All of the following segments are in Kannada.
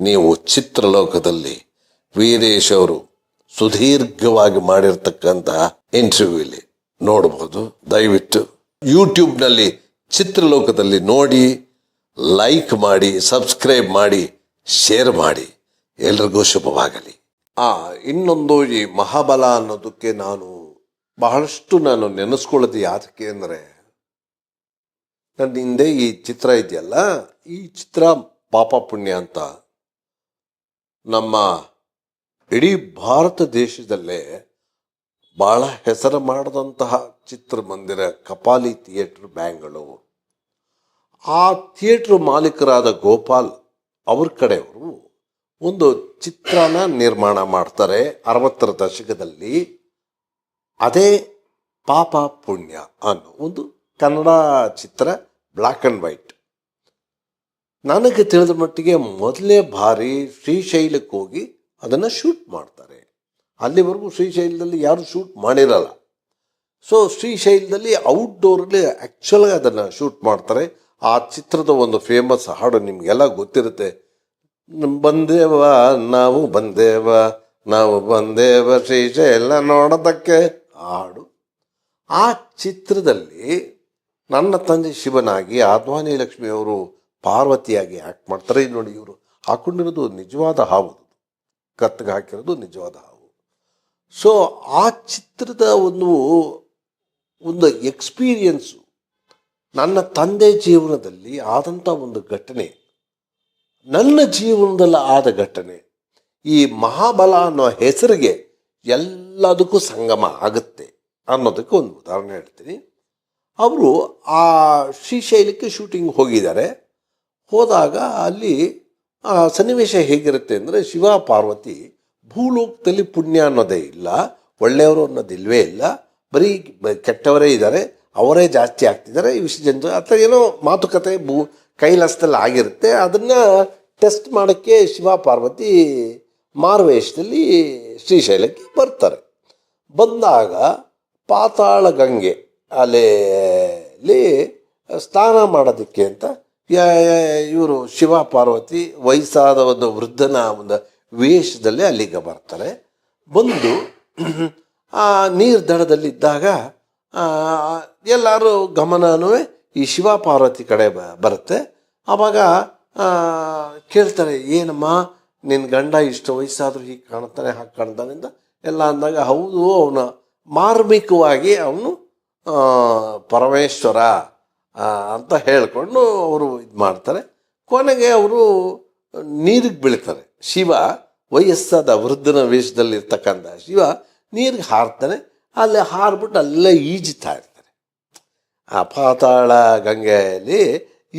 ನೀವು ಚಿತ್ರಲೋಕದಲ್ಲಿ ವೀರೇಶ್ ಅವರು ಸುದೀರ್ಘವಾಗಿ ಮಾಡಿರ್ತಕ್ಕಂತಹ ಇಂಟರ್ವ್ಯೂ ಇಲ್ಲಿ ನೋಡಬಹುದು ದಯವಿಟ್ಟು ಯೂಟ್ಯೂಬ್ನಲ್ಲಿ ಚಿತ್ರಲೋಕದಲ್ಲಿ ನೋಡಿ ಲೈಕ್ ಮಾಡಿ ಸಬ್ಸ್ಕ್ರೈಬ್ ಮಾಡಿ ಶೇರ್ ಮಾಡಿ. ಎಲ್ರಿಗೂ ಶುಭವಾಗಲಿ. ಆ, ಇನ್ನೊಂದು ಈ ಮಹಾಬಲ ಅನ್ನೋದಕ್ಕೆ ನಾನು ಬಹಳಷ್ಟು ನಾನು ನೆನೆಸ್ಕೊಳ್ಳೋದು ಯಾತಕ್ಕೆ ಅಂದರೆ ನನ್ನ ಹಿಂದೆ ಈ ಚಿತ್ರ ಇದೆಯಲ್ಲ, ಈ ಚಿತ್ರ ಪಾಪ ಪುಣ್ಯ ಅಂತ ನಮ್ಮ ಇಡೀ ಭಾರತ ದೇಶದಲ್ಲೇ ಬಹಳ ಹೆಸರು ಮಾಡಿದಂತಹ ಚಿತ್ರಮಂದಿರ ಕಪಾಲಿ ಥಿಯೇಟರ್ ಬ್ಯಾಂಗ್ಳೂರು. ಆ ಥಿಯೇಟರ್ ಮಾಲೀಕರಾದ ಗೋಪಾಲ್ ಅವ್ರ ಕಡೆಯವರು ಒಂದು ಚಿತ್ರನ ನಿರ್ಮಾಣ ಮಾಡ್ತಾರೆ ಅರವತ್ತರ ದಶಕದಲ್ಲಿ. ಅದೇ ಪಾಪ ಪುಣ್ಯ ಅನ್ನೋ ಒಂದು ಕನ್ನಡ ಚಿತ್ರ ಬ್ಲ್ಯಾಕ್ ಆ್ಯಂಡ್ ವೈಟ್ ನನಗೆ ತಿಳಿದ ಮಟ್ಟಿಗೆ ಮೊದಲೇ ಬಾರಿ ಶ್ರೀಶೈಲಕ್ಕೆ ಹೋಗಿ ಅದನ್ನು ಶೂಟ್ ಮಾಡ್ತಾರೆ. ಅಲ್ಲಿವರೆಗೂ ಶ್ರೀಶೈಲದಲ್ಲಿ ಯಾರು ಶೂಟ್ ಮಾಡಿರಲ್ಲ. ಸೊ ಶ್ರೀಶೈಲದಲ್ಲಿ ಔಟ್ಡೋರಲ್ಲಿ ಆ್ಯಕ್ಚುಲಾಗಿ ಅದನ್ನು ಶೂಟ್ ಮಾಡ್ತಾರೆ. ಆ ಚಿತ್ರದ ಒಂದು ಫೇಮಸ್ ಹಾಡು ನಿಮಗೆಲ್ಲ ಗೊತ್ತಿರುತ್ತೆ. ಬಂದೇವ, ನಾವು ಬಂದೇವ ನಾವು ಬಂದೇವ ಶ್ರೀಶೈಲ ನೋಡೋದಕ್ಕೆ ಹಾಡು. ಆ ಚಿತ್ರದಲ್ಲಿ ನನ್ನ ತಂದೆ ಶಿವನಾಗಿ ಆದ್ವಾನಿ ಲಕ್ಷ್ಮಿ ಅವರು ಪಾರ್ವತಿಯಾಗಿ ಆ್ಯಕ್ಟ್ ಮಾಡ್ತಾರೆ. ನೋಡಿ ಇವರು ಹಾಕೊಂಡಿರೋದು ನಿಜವಾದ ಹಾವು ಕತ್ತಿಗೆ ಹಾಕಿರೋದು ನಿಜವಾದ ಹಾವು. ಸೊ ಆ ಚಿತ್ರದ ಒಂದು ಒಂದು ಎಕ್ಸ್ಪೀರಿಯನ್ಸು ನನ್ನ ತಂದೆ ಜೀವನದಲ್ಲಿ ಆದಂಥ ಒಂದು ಘಟನೆ, ನನ್ನ ಜೀವನದಲ್ಲಿ ಆದ ಘಟನೆ, ಈ ಮಹಾಬಲ ಅನ್ನೋ ಹೆಸರಿಗೆ ಎಲ್ಲದಕ್ಕೂ ಸಂಗಮ ಆಗುತ್ತೆ ಅನ್ನೋದಕ್ಕೆ ಒಂದು ಉದಾಹರಣೆ ಹೇಳ್ತೀನಿ. ಅವರು ಆ ಶ್ರೀಶೈಲಕ್ಕೆ ಶೂಟಿಂಗ್ ಹೋಗಿದ್ದಾರೆ. ಹೋದಾಗ ಅಲ್ಲಿ, ಆ, ಸನ್ನಿವೇಶ ಹೇಗಿರುತ್ತೆ ಅಂದರೆ ಶಿವ ಪಾರ್ವತಿ ಭೂಲೋಕದಲ್ಲಿ ಪುಣ್ಯ ಅನ್ನೋದೇ ಇಲ್ಲ, ಒಳ್ಳೆಯವರು ಅನ್ನೋದು ಇಲ್ಲ, ಬರೀ ಕೆಟ್ಟವರೇ ಇದ್ದಾರೆ, ಅವರೇ ಜಾಸ್ತಿ ಆಗ್ತಿದ್ದಾರೆ, ಈ ವಿಷಯ ಜನರು ಅಥವಾ ಏನೋ ಮಾತುಕತೆ ಭೂ, ಕೈಲಾಸದಲ್ಲಿ ಆಗಿರುತ್ತೆ. ಅದನ್ನು ಟೆಸ್ಟ್ ಮಾಡೋಕ್ಕೆ ಶಿವ ಪಾರ್ವತಿ ಮಾರ್ವೇಶದಲ್ಲಿ ಶ್ರೀಶೈಲಕ್ಕೆ ಬರ್ತಾರೆ. ಬಂದಾಗ ಪಾತಾಳ ಗಂಗೆ ಅಲ್ಲಿ ಸ್ನಾನ ಮಾಡೋದಕ್ಕೆ ಅಂತ ಇವರು ಶಿವ ಪಾರ್ವತಿ ವಯಸ್ಸಾದ ಒಂದು ವೃದ್ಧನ ಒಂದು ವೇಷದಲ್ಲಿ ಅಲ್ಲಿಗೆ ಬರ್ತಾರೆ. ಬಂದು ಆ ನೀರು ದಡದಲ್ಲಿದ್ದಾಗ ಎಲ್ಲರೂ ಗಮನನೂ ಈ ಶಿವ ಪಾರ್ವತಿ ಕಡೆ ಬರುತ್ತೆ. ಆವಾಗ ಕೇಳ್ತಾರೆ, ಏನಮ್ಮ ನಿನ್ನ ಗಂಡ ಇಷ್ಟು ವಯಸ್ಸಾದರೂ ಹೀಗೆ ಕಾಣ್ತಾನೆ, ಹಾಗೆ ಕಾಣ್ತಾನೆ ಎಲ್ಲ ಅಂದಾಗ, ಹೌದು, ಅವನು ಮಾರ್ಮಿಕವಾಗಿ ಅವನು ಪರಮೇಶ್ವರ. ಅಂತ ಹೇಳಿಕೊಂಡು ಅವರು ಇದು ಮಾಡ್ತಾರೆ. ಕೊನೆಗೆ ಅವರು ನೀರಿಗೆ ಬೀಳ್ತಾರೆ. ಶಿವ ವಯಸ್ಸಾದ ವೃದ್ಧನ ವೇಷದಲ್ಲಿರ್ತಕ್ಕಂಥ ಶಿವ ನೀರಿಗೆ ಹಾರ್ತಾನೆ. ಅಲ್ಲಿ ಹಾರ್ಬಿಟ್ಟು ಅಲ್ಲೇ ಈಜ್ತಾ ಇರ್ತಾರೆ. ಆ ಪಾತಾಳ ಗಂಗೆಯಲ್ಲಿ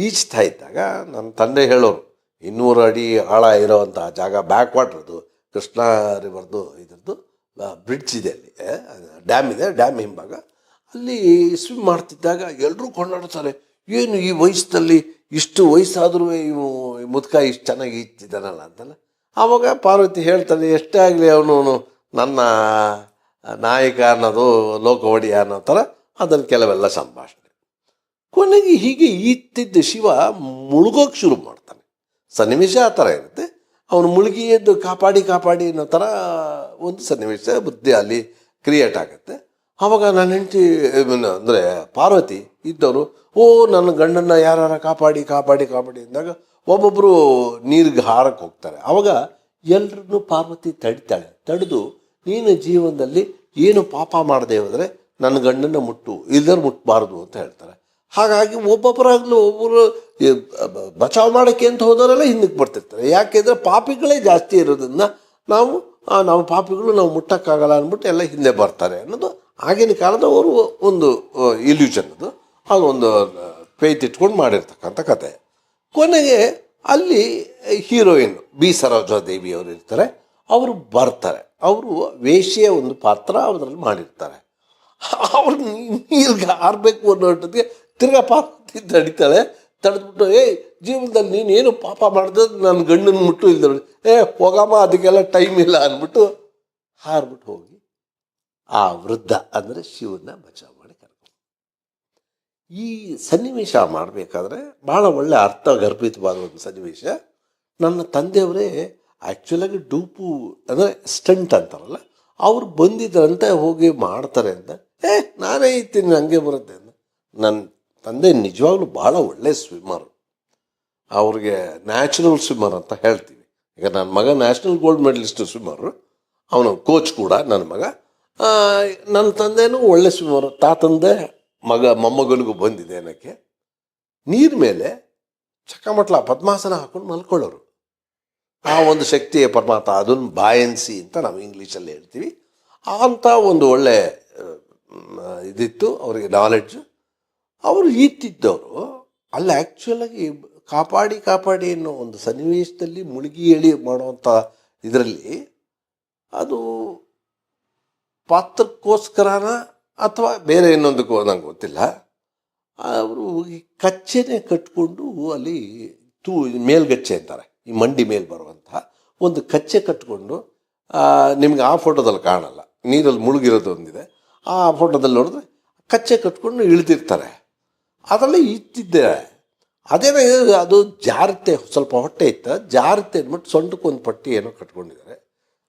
ಈಜ್ತಾ ಇದ್ದಾಗ ನನ್ನ ತಂದೆ ಹೇಳೋರು, ಇನ್ನೂರು ಅಡಿ ಆಳ ಇರೋವಂಥ ಜಾಗ ಬ್ಯಾಕ್ ವಾಟ್ರದು ಕೃಷ್ಣ ರಿವರ್ದು ಇದ್ರದ್ದು ಬ್ರಿಡ್ಜ್ ಇದೆ ಅಲ್ಲಿ ಡ್ಯಾಮ್ ಇದೆ, ಡ್ಯಾಮ್ ಹಿಂಭಾಗ. ಅಲ್ಲಿ ಸ್ವಿಮ್ ಮಾಡ್ತಿದ್ದಾಗ ಎಲ್ಲರೂ ಕೊಂಡಾಡ್ತಾರೆ, ಏನು ಈ ವಯಸ್ಸಿನಲ್ಲಿ ಇಷ್ಟು ವಯಸ್ಸಾದ್ರೂ ಇವು ಮುದುಕ ಇಷ್ಟು ಚೆನ್ನಾಗಿ ಈಜ್ತಿದ್ದಾನಲ್ಲ ಅಂತಲ್ಲ. ಆವಾಗ ಪಾರ್ವತಿ ಹೇಳ್ತಾನೆ, ಎಷ್ಟೇ ಆಗಲಿ ಅವನು ನನ್ನ ನಾಯಕ ಅನ್ನೋದು ಲೋಕವಡಿಯ ಅನ್ನೋ ಥರ ಅದನ್ನು ಕೆಲವೆಲ್ಲ ಸಂಭಾಷಣೆ. ಕೊನೆಗೆ ಹೀಗೆ ಈತ್ತಿದ್ದ ಶಿವ ಮುಳುಗೋಕೆ ಶುರು ಮಾಡ್ತಾನೆ. ಸನ್ನಿವೇಶ ಆ ಥರ ಇರುತ್ತೆ. ಅವನು ಮುಳುಗಿ ಎದ್ದು ಕಾಪಾಡಿ ಕಾಪಾಡಿ ಅನ್ನೋ ಥರ ಒಂದು ಸನ್ನಿವೇಶ ಬುದ್ಧಿ ಅಲ್ಲಿ ಕ್ರಿಯೇಟ್ ಆಗುತ್ತೆ. ಆವಾಗ ನನ್ನ ಹೆಂಡತಿ ಅಂದರೆ ಪಾರ್ವತಿ ಇದ್ದವರು, ಓ, ನನ್ನ ಗಂಡನ್ನ ಯಾರು ಕಾಪಾಡಿ ಕಾಪಾಡಿ ಕಾಪಾಡಿ ಅಂದಾಗ ಒಬ್ಬೊಬ್ಬರು ನೀರಿಗೆ ಹಾರಕ್ಕೆ ಹೋಗ್ತಾರೆ. ಆವಾಗ ಎಲ್ರನ್ನೂ ಪಾರ್ವತಿ ತಡಿತಾಳೆ. ತಡೆದು, ನೀನು ಜೀವನದಲ್ಲಿ ಏನು ಪಾಪ ಮಾಡದೆ ಹೋದರೆ ನನ್ನ ಗಂಡನ ಮುಟ್ಟು ಇಲ್ಲದ್ರೆ ಮುಟ್ಟಬಾರ್ದು ಅಂತ ಹೇಳ್ತಾರೆ. ಹಾಗಾಗಿ ಒಬ್ಬೊಬ್ಬರಾಗಲೂ ಒಬ್ಬರು ಬಚಾವ್ ಮಾಡೋಕ್ಕೆ ಅಂತ ಹೋದವರೆಲ್ಲ ಹಿಂದಕ್ಕೆ ಬರ್ತಿರ್ತಾರೆ. ಯಾಕೆಂದರೆ ಪಾಪಿಗಳೇ ಜಾಸ್ತಿ ಇರೋದನ್ನು ನಾವು ನಾವು ಪಾಪಿಗಳು, ನಾವು ಮುಟ್ಟೋಕ್ಕಾಗಲ್ಲ ಅಂದ್ಬಿಟ್ಟು ಎಲ್ಲ ಹಿಂದೆ ಬರ್ತಾರೆ ಅನ್ನೋದು ಆಗಿನ ಕಾಲದವರು ಒಂದು ಇಲ್ಯೂಷನ್ ಅದು. ಅದು ಒಂದು ಫೇತ್ ಇಟ್ಕೊಂಡು ಮಾಡಿರ್ತಕ್ಕಂಥ ಕತೆ. ಕೊನೆಗೆ ಅಲ್ಲಿ ಹೀರೋಯಿನ್ ಬಿ ಸರೋಜಾದೇವಿ ಅವರು ಇರ್ತಾರೆ. ಅವರು ಬರ್ತಾರೆ. ಅವರು ವೇಷಿಯ ಒಂದು ಪಾತ್ರ ಅದರಲ್ಲಿ ಮಾಡಿರ್ತಾರೆ. ಅವ್ರು ನೀರ್ಗೆ ಹಾರಬೇಕು ಅನ್ನೋಷ್ಟೊತ್ತಿಗೆ ತಿರ್ಗಾ ಪಾರ್ವತಿ ತಡಿತಾಳೆ ತಡೆದ್ಬಿಟ್ಟು, ಏಯ್, ಜೀವನದಲ್ಲಿ ನೀನು ಪಾಪ ಮಾಡಿದ್ರೆ ನನ್ನ ಗಂಡನ ಮುಟ್ಟು ಇಲ್ದ ಏ, ಹೋಗಮ್ಮ, ಅದಕ್ಕೆಲ್ಲ ಟೈಮ್ ಇಲ್ಲ, ಅಂದ್ಬಿಟ್ಟು ಹಾರ್ಬಿಟ್ಟು ಹೋಗಿ. ಆ ವೃದ್ಧ ಅಂದರೆ ಶಿವನ ಬಚಾವ್ ಮಾಡಿ ಈ ಸನ್ನಿವೇಶ ಮಾಡಬೇಕಾದ್ರೆ ಭಾಳ ಒಳ್ಳೆ ಅರ್ಥಗರ್ಭಿತವಾದ ಒಂದು ಸನ್ನಿವೇಶ. ನನ್ನ ತಂದೆಯವರೇ ಆ್ಯಕ್ಚುಲಾಗಿ ಡೂಪು ಅಂದರೆ ಸ್ಟಂಟ್ ಅಂತಾರಲ್ಲ, ಅವ್ರು ಬಂದಿದ್ರಂತೆ ಹೋಗಿ ಮಾಡ್ತಾರೆ ಅಂತ, ಏ, ನಾನೇ ಇರ್ತೀನಿ, ಹಂಗೆ ಬರುತ್ತೆ ಅಂತ. ನನ್ನ ತಂದೆ ನಿಜವಾಗ್ಲೂ ಭಾಳ ಒಳ್ಳೆ ಸ್ವಿಮ್ಮರ್ ಅವ್ರಿಗೆ ನ್ಯಾಚುರಲ್ ಸ್ವಿಮ್ಮರ್ ಅಂತ ಹೇಳ್ತೀವಿ ಈಗ ನನ್ನ ಮಗ ನ್ಯಾಷನಲ್ ಗೋಲ್ಡ್ ಮೆಡಲಿಸ್ಟ್ ಸ್ವಿಮ್ಮರು ಅವನ ಕೋಚ್ ಕೂಡ ನನ್ನ ಮಗ. ನನ್ನ ತಂದೆನೂ ಒಳ್ಳೆ ಸುಮಾರು ತಾತಂದೆ ಮಗ, ಮೊಮ್ಮಗನಿಗೂ ಬಂದಿದೆ ಏನಕ್ಕೆ ನೀರ್ ಮೇಲೆ ಚಕ್ಕಮಟ್ಲ ಪದ್ಮಾಸನ ಹಾಕೊಂಡು ಮಲ್ಕೊಳ್ಳೋರು. ಆ ಒಂದು ಶಕ್ತಿಯ ಪರಮಾತ ಅದನ್ನು ಬಾಯನ್ಸಿ ಅಂತ ನಾವು ಇಂಗ್ಲೀಷಲ್ಲಿ ಹೇಳ್ತೀವಿ. ಅಂಥ ಒಂದು ಒಳ್ಳೆ ಇದಿತ್ತು ಅವರಿಗೆ ನಾಲೆಡ್ಜು ಅವರು ಈತಿದ್ದವರು. ಅಲ್ಲಿ ಆ್ಯಕ್ಚುಲಾಗಿ ಕಾಪಾಡಿ ಕಾಪಾಡಿ ಅನ್ನೋ ಒಂದು ಸನ್ನಿವೇಶದಲ್ಲಿ ಮುಳುಗಿ ಎಳಿ ಮಾಡುವಂಥ ಇದರಲ್ಲಿ ಅದು ಪಾತ್ರಕ್ಕೋಸ್ಕರನ ಅಥವಾ ಬೇರೆ ಇನ್ನೊಂದಕ್ಕೂ ನಂಗೆ ಗೊತ್ತಿಲ್ಲ. ಅವರು ಕಚ್ಚೆನೆ ಕಟ್ಕೊಂಡು ಅಲ್ಲಿ ತೂ, ಮೇಲ್ಗಚ್ಚೆ ಅಂತಾರೆ. ಈ ಮಂಡಿ ಮೇಲೆ ಬರುವಂತಹ ಒಂದು ಕಚ್ಚೆ ಕಟ್ಕೊಂಡು ನಿಮ್ಗೆ ಆ ಫೋಟೋದಲ್ಲಿ ಕಾಣಲ್ಲ. ನೀರಲ್ಲಿ ಮುಳುಗಿರೋದು ಒಂದಿದೆ. ಆ ಫೋಟೋದಲ್ಲಿ ನೋಡಿದ್ರೆ ಕಚ್ಚೆ ಕಟ್ಕೊಂಡು ಇಳಿದಿರ್ತಾರೆ. ಅದರಲ್ಲಿ ಇತ್ತಿದ್ದೆ. ಅದೇನೋ ಅದು ಜಾರತೆ, ಸ್ವಲ್ಪ ಹೊಟ್ಟೆ ಇತ್ತು, ಜಾರತೆ ಅಂದ್ಬಿಟ್ಟು ಸೊಂಟಕ್ಕೊಂದು ಪಟ್ಟಿ ಏನೋ ಕಟ್ಕೊಂಡಿದ್ದಾರೆ.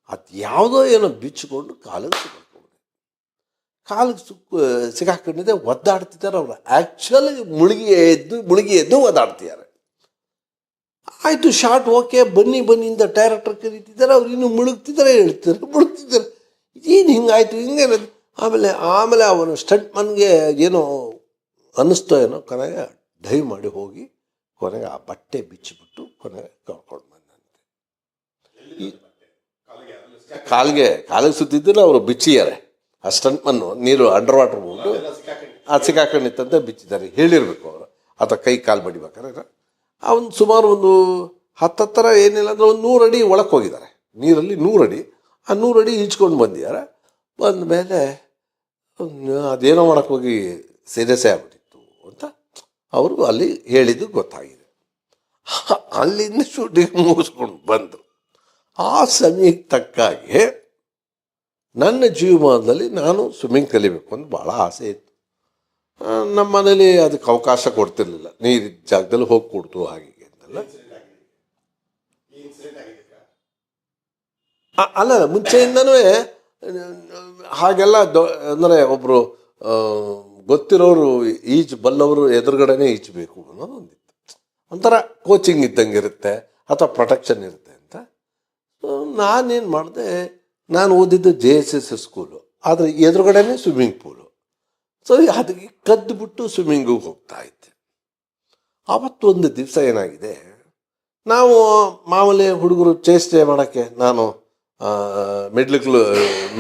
ಅದು ಯಾವುದೋ ಏನೋ ಬಿಚ್ಚಿಕೊಂಡು ಕಾಲಿಗೆ ಕಾಲಿಗೆ ಸುಕ್ ಸಿಕ್ಕಾಕೊಂಡಿದೆ ಒದ್ದಾಡ್ತಿದ್ದಾರೆ ಅವರು. ಆ್ಯಕ್ಚುಲಿ ಮುಳುಗಿ ಎದ್ದು ಮುಳುಗಿ ಎದ್ದು ಒದ್ದಾಡ್ತಿದ್ದಾರೆ. ಆಯಿತು ಶಾರ್ಟ್ ಓಕೆ ಬನ್ನಿ ಬನ್ನಿ ಇಂದ ಡೈರೆಕ್ಟರ್ ಕರೀತಿದ್ದಾರೆ. ಅವ್ರು ಇನ್ನೂ ಮುಳುಗ್ತಿದ್ದಾರೆ, ಹೇಳ್ತಿದ್ದಾರೆ, ಮುಳುಗ್ತಿದ್ದಾರೆ. ಏನು ಹಿಂಗಾಯ್ತು ಹಿಂಗೆ ಆಮೇಲೆ ಆಮೇಲೆ ಅವನು ಸ್ಟಂಟ್ ಮನ್ಗೆ ಏನೋ ಅನ್ನಿಸ್ತೋ ಏನೋ, ಕೊನೆಗೆ ಡೈವ್ ಮಾಡಿ ಹೋಗಿ, ಕೊನೆಗೆ ಆ ಬಟ್ಟೆ ಬಿಚ್ಚಿಬಿಟ್ಟು ಕೊನೆಗೆ ಕರ್ಕೊಂಡು ಬಂದಂತೆ. ಕಾಲಿಗೆ ಕಾಲಿಗೆ ಸುತ್ತಿದ್ದರೆ ಅವರು ಬಿಚ್ಚಿದ್ದಾರೆ. ಆ ಸ್ಟಂಟ್ಮನ್ನು ನೀರು ಅಂಡರ್ ವಾಟರ್ ಹೋಗಿ ಆ ಸಿಕ್ಕಾಕೊಂಡಿತ್ತಂತೆ ಬಿಚ್ಚಿದ್ದಾರೆ. ಹೇಳಿರ್ಬೇಕು ಅವರು. ಆತ ಕೈ ಕಾಲು ಬಡಿಬೇಕಾದ್ರೆ ಅವನು ಸುಮಾರು ಒಂದು ಹತ್ತತ್ತರ ಏನಿಲ್ಲ ಅಂದ್ರೆ ಒಂದು ನೂರು ಅಡಿ ಒಳಕ್ಕೆ ಹೋಗಿದ್ದಾರೆ. ನೀರಲ್ಲಿ ನೂರು ಅಡಿ ಆ ನೂರು ಅಡಿ ಈಜ್ಕೊಂಡು ಬಂದಿದ್ದಾರೆ. ಬಂದ ಮೇಲೆ ಅದೇನೋ ಮಾಡಕ್ಕೆ ಹೋಗಿ ಸೀರಿಯಸ್ಸೇ ಆಗ್ಬಿಟ್ಟಿತ್ತು ಅಂತ ಅವರು ಅಲ್ಲಿ ಹೇಳಿದ್ದು ಗೊತ್ತಾಗಿದೆ. ಅಲ್ಲಿಂದ ಶೂಟಿಂಗ್ ಮುಗಿಸ್ಕೊಂಡು ಬಂದರು. ಆ ಸಮಯಕ್ಕೆ ತಕ್ಕಾಗೆ ನನ್ನ ಜೀವಮಾನದಲ್ಲಿ ನಾನು ಸ್ವಿಮ್ಮಿಂಗ್ ಕಲಿಬೇಕು ಅಂತ ಭಾಳ ಆಸೆ ಇತ್ತು. ನಮ್ಮ ಮನೇಲಿ ಅದಕ್ಕೆ ಅವಕಾಶ ಕೊಡ್ತಿರ್ಲಿಲ್ಲ. ನೀರು ಜಾಗದಲ್ಲಿ ಹೋಗಿ ಕೊಡ್ತು ಹಾಗೆ ಅಂತೆಲ್ಲ. ಅಲ್ಲ, ಮುಂಚೆಯಿಂದನೂ, ಹಾಗೆಲ್ಲ ದೊ, ಅಂದರೆ ಒಬ್ಬರು ಗೊತ್ತಿರೋರು ಈಜು, ಬಲ್ಲವರು ಎದುರುಗಡೆನೇ ಈಜಬೇಕು ಅನ್ನೋದು ಒಂದಿತ್ತು. ಒಂಥರ ಕೋಚಿಂಗ್ ಇದ್ದಂಗೆ ಇರುತ್ತೆ, ಅಥವಾ ಪ್ರೊಟೆಕ್ಷನ್ ಇರುತ್ತೆ ಅಂತ. ನಾನೇನು ಮಾಡಿದೆ ನಾನು ಓದಿದ್ದು ಜೆ ಎಸ್ ಎಸ್ ಸ್ಕೂಲು ಆದರೆ ಎದುರುಗಡೆನೇ ಸ್ವಿಮ್ಮಿಂಗ್ ಪೂಲು ಸೊ ಅದಕ್ಕೆ ಕದ್ದುಬಿಟ್ಟು ಸ್ವಿಮ್ಮಿಂಗಿಗೆ ಹೋಗ್ತಾ ಇದ್ದೆ. ಆವತ್ತೊಂದು ದಿವಸ ಏನಾಗಿದೆ, ನಾವು ಮಾಮೂಲಿ ಹುಡುಗರು ಚೇಷ್ಟೆ ಮಾಡೋಕ್ಕೆ ನಾನು ಮಿಡ್ಲ್ ಕ್ಲೂ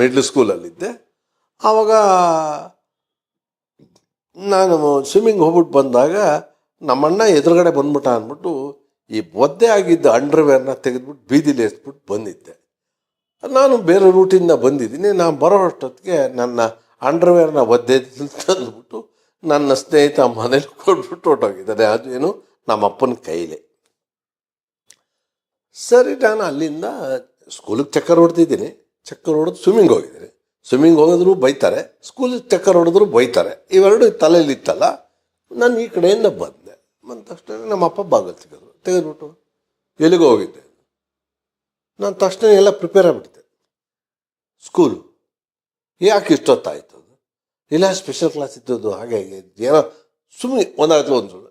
ಮಿಡ್ಲ್ ಸ್ಕೂಲಲ್ಲಿದ್ದೆ ಆವಾಗ ನಾನು ಸ್ವಿಮ್ಮಿಂಗ್ ಹೋಗ್ಬಿಟ್ಟು ಬಂದಾಗ ನಮ್ಮಣ್ಣ ಎದುರುಗಡೆ ಬಂದ್ಬಿಟ್ಟ ಅಂದ್ಬಿಟ್ಟು ಈ ಒದ್ದೆ ಆಗಿದ್ದ ಅಂಡರ್ವೇರ್ನ ತೆಗೆದ್ಬಿಟ್ಟು ಬೀದಿಲಿ ಎತ್ಬಿಟ್ಟು ಬಂದಿದ್ದೆ. ನಾನು ಬೇರೆ ರೂಟಿಂದ ಬಂದಿದ್ದೀನಿ. ನಾನು ಬರೋ ಅಷ್ಟೊತ್ತಿಗೆ ನನ್ನ ಅಂಡರ್ವೇರ್ನ ಒದ್ದೆ ತಂದುಬಿಟ್ಟು ನನ್ನ ಸ್ನೇಹಿತ ಮನೇಲಿ ಕೊಟ್ಬಿಟ್ಟು ಅದು ಏನು? ನಮ್ಮ ಅಪ್ಪನ ಕೈಲೇ. ಸರಿ, ನಾನು ಅಲ್ಲಿಂದ ಸ್ಕೂಲಿಗೆ ಚಕ್ಕರ್ ಹೊಡೆದಿದ್ದೀನಿ. ಚಕ್ಕರ್ ಹೊಡೆದು ಸ್ವಿಮ್ಮಿಂಗ್ ಹೋಗಿದ್ದೀನಿ. ಸ್ವಿಮ್ಮಿಂಗ್ ಹೋಗಿದ್ರು ಬೈತಾರೆ. ಸ್ಕೂಲಿಗೆ ಚಕ್ಕರ್ ಹೊಡೆದ್ರು ಬೈತಾರೆ. ಇವೆರಡು ತಲೆಯಲ್ಲಿ ಇತ್ತಲ್ಲ ನಾನು ಈ ಕಡೆಯಿಂದ ಬಂದೆ. ಬಂದ ತಕ್ಷಣ ನಮ್ಮ ಅಪ್ಪ ಬಾಗಲ್ ತೆಗೆದ್ರು. ತೆಗೆದ್ಬಿಟ್ಟು ಎಲ್ಲಿಗೆ ಹೋಗಿದ್ದೆ. ನಾನು ತಕ್ಷಣ ಎಲ್ಲ ಪ್ರಿಪೇರ್ ಆಗಿಬಿಡ್ತೆ ಸ್ಕೂಲು ಯಾಕೆ ಇಷ್ಟೊತ್ತಾಯಿತು ಅದು? ಇಲ್ಲ ಸ್ಪೆಷಲ್ ಕ್ಲಾಸ್ ಇದ್ದದ್ದು ಹಾಗೆ ಹೀಗೆ ಏನೋ ಸುಮ್ಮನೆ ಒಂದಾಯ್ತು ಒಂದು ಸುಳ್ಳು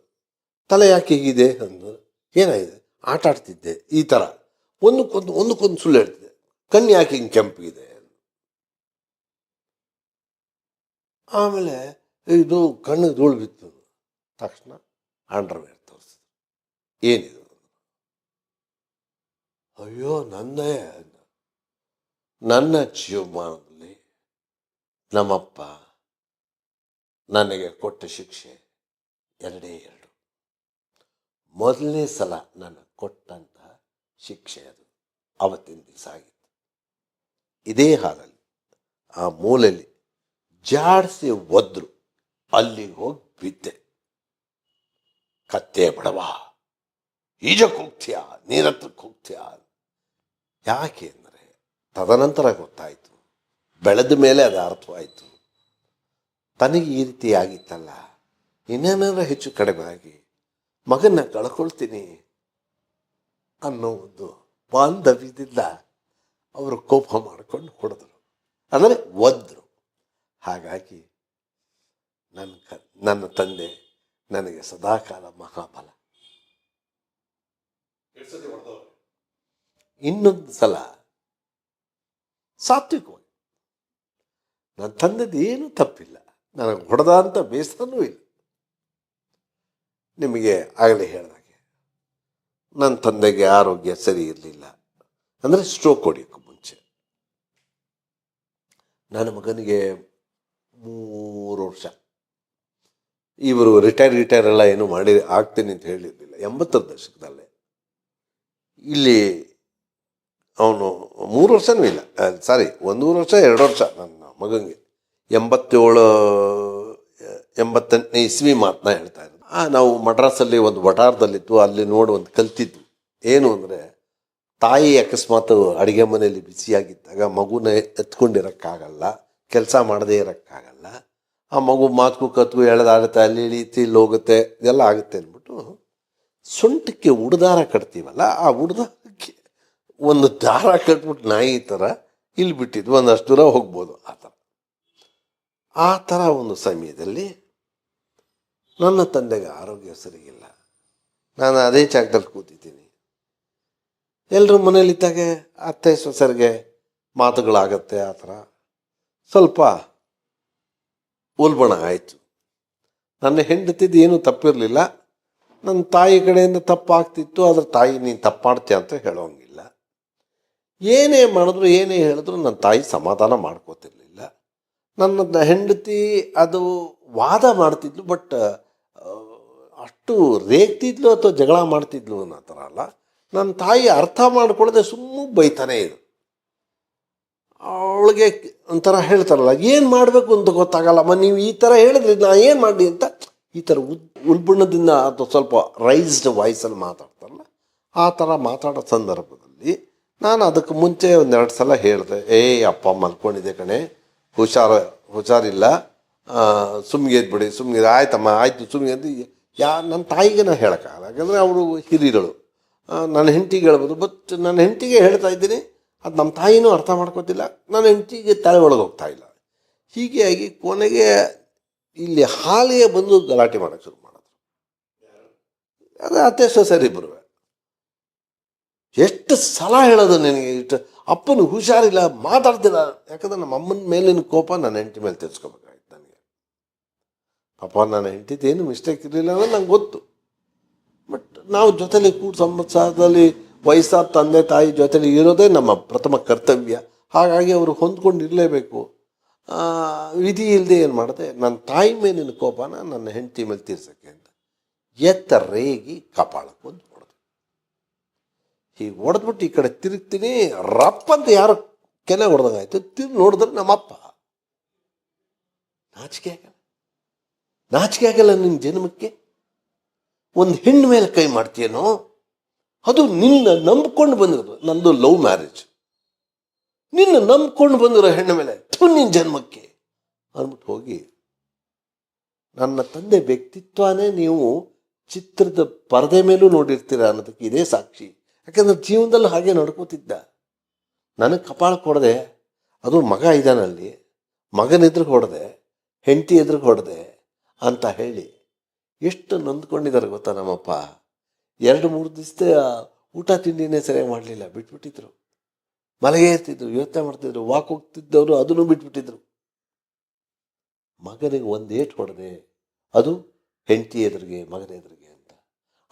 ತಲೆ ಯಾಕೆ ಹೀಗಿದೆ ಅಂದು ಏನಾಗಿದೆ? ಆಟ ಆಡ್ತಿದ್ದೆ, ಈ ಥರ ಒಂದಕ್ಕೊಂದು ಒಂದಕ್ಕೊಂದು ಸುಳ್ಳು ಹೇಳ್ತಿದ್ದೆ. ಕಣ್ಣು ಯಾಕೆ ಹಿಂಗೆ ಕೆಂಪಿಗಿದೆ ಆಮೇಲೆ ಇದು ಕಣ್ಣು ಧೂಳು ಬಿತ್ತು. ತಕ್ಷಣ ಅಂಡರ್ವೇರ್ ತೋರಿಸಿದ್ರು. ಏನಿದು? ಅಯ್ಯೋ, ನನ್ನೇ. ನನ್ನ ಜೀವಮಾನದಲ್ಲಿ ನಮ್ಮಪ್ಪ ನನಗೆ ಕೊಟ್ಟ ಶಿಕ್ಷೆ ಎರಡೇ ಎರಡು. ಮೊದಲನೇ ಸಲ ನನಗೆ ಕೊಟ್ಟಂತಹ ಶಿಕ್ಷೆ ಅದು. ಅವತ್ತಿನ ದಿವಸ ಆಗಿತ್ತು. ಇದೇ ಹಾಲಲ್ಲಿ, ಆ ಮೂಲೆಯಲ್ಲಿ ಜಾಡಿಸಿ ಒದ್ರು ಅಲ್ಲಿಗೆ ಹೋಗಿ ಬಿದ್ದೆ. ಕತ್ತೆ ಬಡವ, ಈಜಕ್ಕೆ ಹೋಗ್ತೀಯಾ, ನೀರತ್ರಕ್ಕೆ ಹೋಗ್ತೀಯ ಯಾಕೆ ಅಂದರೆ ತದನಂತರ ಗೊತ್ತಾಯಿತು. ಬೆಳೆದ ಮೇಲೆ ಅದು ಅರ್ಥವಾಯಿತು. ತನಗೆ ಈ ರೀತಿ ಆಗಿತ್ತಲ್ಲ. ಇನ್ನೇನಾರ ಹೆಚ್ಚು ಕಡಿಮೆ ಆಗಿ ಮಗನ್ನ ಕಳ್ಕೊಳ್ತೀನಿ ಅನ್ನೋ ಒಂದು ಬಾಂಧವ್ಯದಿಂದ ಅವರು ಕೋಪ ಮಾಡಿಕೊಂಡು ಹೊಡೆದ್ರು. ಅಂದರೆ ಒದ್ರು. ಹಾಗಾಗಿ ನನ್ನ ಕ, ನನ್ನ ತಂದೆ ನನಗೆ ಸದಾಕಾಲ ಮಹಾಬಲ. ಇನ್ನೊಂದು ಸಲ ಸಾತ್ವಿಕವಾಗಿ ನನ್ನ ತಂದೆದು ಏನೂ ತಪ್ಪಿಲ್ಲ. ನನಗೆ ಹೊಡೆದ ಅಂತ ಬೇಸರನೂ ಇಲ್ಲ. ನಿಮಗೆ ಆಗಲೇ ಹೇಳಿದಾಗೆ ನನ್ನ ತಂದೆಗೆ ಆರೋಗ್ಯ ಸರಿ ಇರಲಿಲ್ಲ. ಅಂದರೆ ಸ್ಟ್ರೋಕ್ ಹೊಡಿಯೋಕ್ಕೂ ಮುಂಚೆ. ನನ್ನ ಮಗನಿಗೆ ಮೂರು ವರ್ಷ. ಇವರು ರಿಟೈರ್ ರಿಟೈರ್ ಎಲ್ಲ ಏನು ಮಾಡಿ, ಆಗ್ತೀನಿ ಅಂತ ಹೇಳಿರಲಿಲ್ಲ. ಎಂಬತ್ತರ ದಶಕದಲ್ಲೇ. ಇಲ್ಲಿ ಅವನು ಮೂರು ವರ್ಷನೂ ಇಲ್ಲ. ಸಾರಿ ಒಂದೂರು ವರ್ಷ ಎರಡು ವರ್ಷ ನನ್ನ ಮಗನಿಗೆ ಎಂಬತ್ತೇಳು ಎಂಬತ್ತೆಂಟನೇ ಇಸ್ವಿ ಮಾತನ್ನ ಹೇಳ್ತಾ ಆ, ನಾವು ಮಡ್ರಾಸಲ್ಲಿ ಒಂದು ವಟಾರದಲ್ಲಿತ್ತು ಅಲ್ಲಿ ನೋಡಿ ಒಂದು ಕಲ್ತಿದ್ವಿ. ಏನು ಅಂದರೆ ತಾಯಿ ಅಕಸ್ಮಾತ್ ಅಡುಗೆ ಮನೆಯಲ್ಲಿ ಬಿಸಿಯಾಗಿದ್ದಾಗ ಮಗುನ ಎತ್ಕೊಂಡಿರೋಕ್ಕಾಗಲ್ಲ ಕೆಲಸ ಮಾಡದೇ ಇರೋಕ್ಕಾಗಲ್ಲ. ಆ ಮಗು ಮಾತು ಕತ್ಕು ಎಳೆದಾಡುತ್ತೆ ಅಲ್ಲಿ ಇಳೀತಿ ಇಲ್ಲಿ ಹೋಗುತ್ತೆ ಇದೆಲ್ಲ ಆಗುತ್ತೆ ಅಂದ್ಬಿಟ್ಟು ಸೊಂಟಕ್ಕೆ ಉಡ್ದಾರ ಕಟ್ತೀವಲ್ಲ ಆ ಉಡ್ದಾರಕ್ಕೆ ಒಂದು ದಾರ ಕಟ್ಬಿಟ್ಟು ನಾಯಿ ಥರ ಇಲ್ಲಿ ಬಿಟ್ಟಿದ್ದು, ಒಂದಷ್ಟು ದೂರ ಹೋಗ್ಬೋದು ಆ ಥರ ಆ ಥರ ಒಂದು ಸಮಯದಲ್ಲಿ ನನ್ನ ತಂದೆಗೆ ಆರೋಗ್ಯ ಸರಿಗಿಲ್ಲ. ನಾನು ಅದೇ ಜಾಗದಲ್ಲಿ ಕೂತಿದ್ದೀನಿ. ಎಲ್ಲರೂ ಮನೇಲಿದ್ದಾಗೆ ಅತ್ತೆ ಸೊಸರಿಗೆ ಮಾತುಗಳಾಗತ್ತೆ ಆ ಥರ ಸ್ವಲ್ಪ ಉಲ್ಬಣ ಆಯಿತು. ನನ್ನ ಹೆಂಡತಿದ್ದು ಏನೂ ತಪ್ಪಿರಲಿಲ್ಲ. ನನ್ನ ತಾಯಿ ಕಡೆಯಿಂದ ತಪ್ಪಾಗ್ತಿತ್ತು, ಆದರೆ ತಾಯಿ ನೀನು ತಪ್ಪಾಡ್ತೀಯ ಅಂತ ಹೇಳೋಂಗಿಲ್ಲ. ಏನೇ ಮಾಡಿದ್ರು, ಏನೇ ಹೇಳಿದ್ರು ನನ್ನ ತಾಯಿ ಸಮಾಧಾನ ಮಾಡ್ಕೋತಿರ್ಲಿಲ್ಲ. ನನ್ನ ಹೆಂಡತಿ ಅದು ವಾದ ಮಾಡ್ತಿದ್ಲು, ಬಟ್ ಅಷ್ಟು ರೇಗ್ತಿದ್ಲು ಅಥವಾ ಜಗಳ ಮಾಡ್ತಿದ್ಲು ಅನ್ನೋ ಥರ ಅಲ್ಲ. ನನ್ನ ತಾಯಿ ಅರ್ಥ ಮಾಡ್ಕೊಳ್ಳದೆ ಸುಮ್ಮನೆ ಬೈತಾನೆ ಇದು ಅವಳಿಗೆ ಒಂಥರ ಹೇಳ್ತಾರಲ್ಲ, ಏನು ಮಾಡಬೇಕು ಅಂತ ಗೊತ್ತಾಗಲ್ಲಮ್ಮ ನೀವು ಈ ಥರ ಹೇಳಿದ್ರಿ ನಾ ಏನು ಮಾಡಲಿ ಅಂತ? ಈ ಥರ ಉದ್, ಉಲ್ಬಣದಿಂದ ಅಥವಾ ಸ್ವಲ್ಪ ರೈಸ್ಡ್ ವಾಯ್ಸಲ್ಲಿ ಮಾತಾಡ್ತಾರಲ್ಲ, ಆ ಥರ ಮಾತಾಡೋ ಸಂದರ್ಭದಲ್ಲಿ. ನಾನು ಅದಕ್ಕೆ ಮುಂಚೆ ಒಂದೆರಡು ಸಲ ಹೇಳಿದೆ ಏಯ್ ಅಪ್ಪ, ಮಲ್ಕೊಂಡಿದ್ದೆ ಕಣೆ. ಹುಷಾರ, ಹುಷಾರಿಲ್ಲ. ಸುಮ್ಗೆ ಎದ್ಬಿಡಿ, ಸುಮ್ಗೆ ಆಯ್ತಮ್ಮ, ಆಯಿತು ಸುಮ್ಮನೆ ಎದ್ದು. ಯಾ ನನ್ನ ತಾಯಿಗೆ ನಾನು ಹೇಳೋಕ್ಕಾಗಲ್ಲ. ಯಾಕಂದರೆ ಅವರು ಹಿರಿಯರು ನನ್ನ ಹೆಂಡತಿಗೆ ಹೇಳ್ಬೋದು. ಬಟ್ ನನ್ನ ಹೆಂಡತಿಗೆ ಹೇಳ್ತಾ ಇದ್ದೀನಿ. ಅದು ನಮ್ಮ ತಾಯಿನೂ ಅರ್ಥ ಮಾಡ್ಕೋತಿಲ್ಲ. ನನ್ನ ಹೆಂಡತಿಗೆ ತಲೆ ಒಳಗೆ ಹೋಗ್ತಾ ಇಲ್ಲ. ಹೀಗಾಗಿ ಕೊನೆಗೆ ಇಲ್ಲಿ ಹಾಲಿಗೆ ಬಂದು ಗಲಾಟೆ ಮಾಡೋಕ್ಕೆ ಶುರು ಮಾಡೋದು ಅದು ಅತ್ತೆ ಸರಿ ಬರುವೆ ಎಷ್ಟು ಸಲ ಹೇಳೋದು ನಿನಗೆ? ಇಷ್ಟು ಅಪ್ಪನ ಹುಷಾರಿಲ್ಲ, ಮಾತಾಡ್ತಿಲ್ಲ. ಯಾಕಂದ್ರೆ ನಮ್ಮ ಅಮ್ಮನ ಮೇಲಿನ ಕೋಪ ನನ್ನ ಹೆಂಡತಿ ಮೇಲೆ ತೆಗೆಸ್ಕೋಬೇಕಾಗಿತ್ತು ನನಗೆ. ಪಾಪ ನನ್ನ ಹೆಂಡತಿದೇನು ಮಿಸ್ಟೇಕ್ ಇರಲಿಲ್ಲ ಅನ್ನೋದು ನಂಗೆ ಗೊತ್ತು. ಬಟ್ ನಾವು ಜೊತೆಲಿ ಕೂಡ ಸಂವತ್ಸರದಲ್ಲಿ ವಯಸ್ಸಾದ ತಂದೆ ತಾಯಿ ಜೊತೆಲಿ ಇರೋದೇ ನಮ್ಮ ಪ್ರಥಮ ಕರ್ತವ್ಯ. ಹಾಗಾಗಿ ಅವರು ಹೊಂದ್ಕೊಂಡು ಇರಲೇಬೇಕು. ವಿಧಿ ಇಲ್ಲದೆ ಏನು ಮಾಡಿದೆ? ನನ್ನ ತಾಯಿ ಮೇಲಿನ ಕೋಪನ ನನ್ನ ಹೆಂಡತಿ ಮೇಲೆ ತೀರ್ಸಕ್ಕೆ ಅಂತ ಎತ್ತ ರೇಗಿ ಕಪಾಳಕ್ಕೆ ಒಂದು ಹೊಡೆದೆ ಹೀಗೆ ಹೊಡೆದ್ಬಿಟ್ಟು ಈ ಕಡೆ ತಿರುಗ್ತೀನಿ, ರಪ್ಪ ಅಂತ ಯಾರೋ ಕೆನೆ ಹೊಡೆದಂಗಾಯ್ತು. ತಿರುಗಿ ನೋಡಿದ್ರೆ ನಮ್ಮಪ್ಪ. ನಾಚಿಕೆ ಆಗಲ್ಲ. ನಾಚಿಕೆ ಆಗಲ್ಲ ನಿನ್ನ ಜನ್ಮಕ್ಕೆ. ಒಂದು ಹೆಣ್ಣು ಮೇಲೆ ಕೈ ಮಾಡ್ತೀಯನೋ, ಅದು ನಿನ್ನ ನಂಬ್ಕೊಂಡು ಬಂದಿರೋದು. ನಂದು ಲವ್ ಮ್ಯಾರೇಜ್. ನಿನ್ನ ನಂಬ್ಕೊಂಡು ಬಂದಿರೋ ಹೆಣ್ಣು ಮೇಲೆ. ಥು ನಿನ್ನ ಜನ್ಮಕ್ಕೆ. ಅಂದ್ಬಿಟ್ಟು ಹೋಗಿ, ನನ್ನ ತಂದೆ ವ್ಯಕ್ತಿತ್ವನೇ ನೀವು ಚಿತ್ರದ ಪರದೆ ಮೇಲೂ ನೋಡಿರ್ತೀರ ಅನ್ನೋದಕ್ಕೆ ಇದೇ ಸಾಕ್ಷಿ. ಯಾಕಂದ್ರೆ ಜೀವನದಲ್ಲಿ ಹಾಗೆ ನಡ್ಕೋತಿದ್ದ. ನನಗೆ ಕಪಾಳ ಕೊಡದೆ, ಅದು ಮಗ ಇದ್ದಾನಲ್ಲಿ, ಮಗನ ಎದುರು ಹೊಡೆದೆ, ಹೆಂಡತಿ ಎದುರು ಹೊಡೆದೆ ಅಂತ ಹೇಳಿ ಎಷ್ಟು ನೊಂದ್ಕೊಂಡಿದ್ದಾರೆ ಗೊತ್ತಾ ನಮ್ಮಪ್ಪ? ಎರಡು ಮೂರು ದಿವಸ ಊಟ ತಿಂಡಿನೇ ಸರಿಯಾಗಿ ಮಾಡಲಿಲ್ಲ, ಬಿಟ್ಬಿಟ್ಟಿದ್ರು. ಮಲಗೇ ಇರ್ತಿದ್ರು, ಯೋಚನೆ ಮಾಡ್ತಿದ್ರು ವಾಕ್ ಹೋಗ್ತಿದ್ದವರು ಅದನ್ನು ಬಿಟ್ಬಿಟ್ಟಿದ್ರು. ಮಗನಿಗೆ ಒಂದು ಕೊಡದೆ ಹೊಡೆದೆ ಅದು ಹೆಂಡತಿ ಎದುರಿಗೆ, ಮಗನ ಎದುರಿಗೆ ಅಂತ.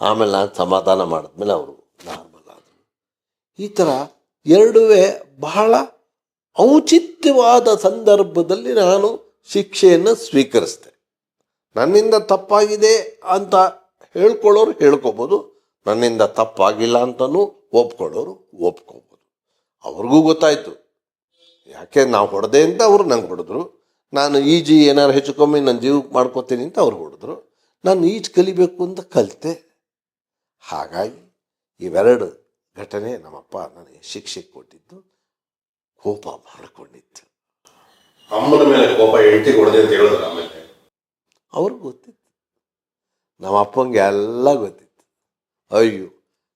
ಆಮೇಲೆ ನಾನು ಸಮಾಧಾನ ಮಾಡಿದ್ಮೇಲೆ ಅವರು ನಾರ್ಮಲ್. ಈ ಥರ ಎರಡುವೇ ಬಹಳ ಔಚಿತ್ಯವಾದ ಸಂದರ್ಭದಲ್ಲಿ ನಾನು ಶಿಕ್ಷೆಯನ್ನು ಸ್ವೀಕರಿಸಿದೆ ನನ್ನಿಂದ ತಪ್ಪಾಗಿದೆ ಅಂತ ಹೇಳ್ಕೊಳ್ಳೋರು ಹೇಳ್ಕೊಬೋದು, ನನ್ನಿಂದ ತಪ್ಪಾಗಿಲ್ಲ ಅಂತಲೂ ಒಪ್ಕೊಳ್ಳೋರು ಒಪ್ಕೋಬೋದು. ಅವ್ರಿಗೂ ಗೊತ್ತಾಯಿತು. ಯಾಕೆ ನಾವು ಹೊಡೆದೆ ಅಂತ ಅವರು ನಂಗೆ ಹೊಡೆದ್ರು. ನಾನು ಈಜಿ ಏನಾರು ಹೆಚ್ಚು ಕಮ್ಮಿ ನನ್ನ ಜೀವಕ್ಕೆ ಮಾಡ್ಕೋತೀನಿ ಅಂತ ಅವ್ರು ಹೊಡೆದ್ರು. ನಾನು ಈಜು ಕಲಿಬೇಕು ಅಂತ ಕಲಿತೆ. ಹಾಗಾಗಿ ಇವೆರಡು ಘಟನೆ ನಮ್ಮಪ್ಪ ನನಗೆ ಶಿಕ್ಷೆ ಕೊಟ್ಟಿದ್ದು ಕೋಪ ಮಾಡಿಕೊಂಡಿತ್ತು. ಅಮ್ಮನ ಮೇಲೆ ಕೋಪ ಹೆಂಡತಿ ಕೊಡದೆ ಅಂತ ಹೇಳಿದ್ರು ಆಮೇಲೆ ಅವ್ರಿಗೆ ಗೊತ್ತಿತ್ತು. ನಮ್ಮ ಅಪ್ಪಂಗೆ ಎಲ್ಲ ಗೊತ್ತಿತ್ತು. ಅಯ್ಯೋ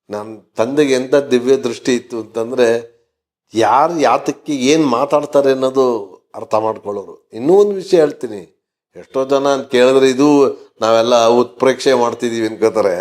ನನ್ನ ತಂದೆಗೆ ಎಂಥ ದಿವ್ಯ ದೃಷ್ಟಿ ಇತ್ತು ಅಂತಂದರೆ ಯಾರು ಯಾತಕ್ಕೆ ಏನು ಮಾತಾಡ್ತಾರೆ ಅನ್ನೋದು ಅರ್ಥ ಮಾಡ್ಕೊಳ್ಳೋರು. ಇನ್ನೂ ಒಂದು ವಿಷಯ ಹೇಳ್ತೀನಿ. ಎಷ್ಟೋ ಜನ ಅಂತ ಕೇಳಿದ್ರೆ ಇದು ನಾವೆಲ್ಲ ಉತ್ಪ್ರೇಕ್ಷೆ ಮಾಡ್ತಿದ್ದೀವಿ ಅನ್ಕೋತಾರೆ.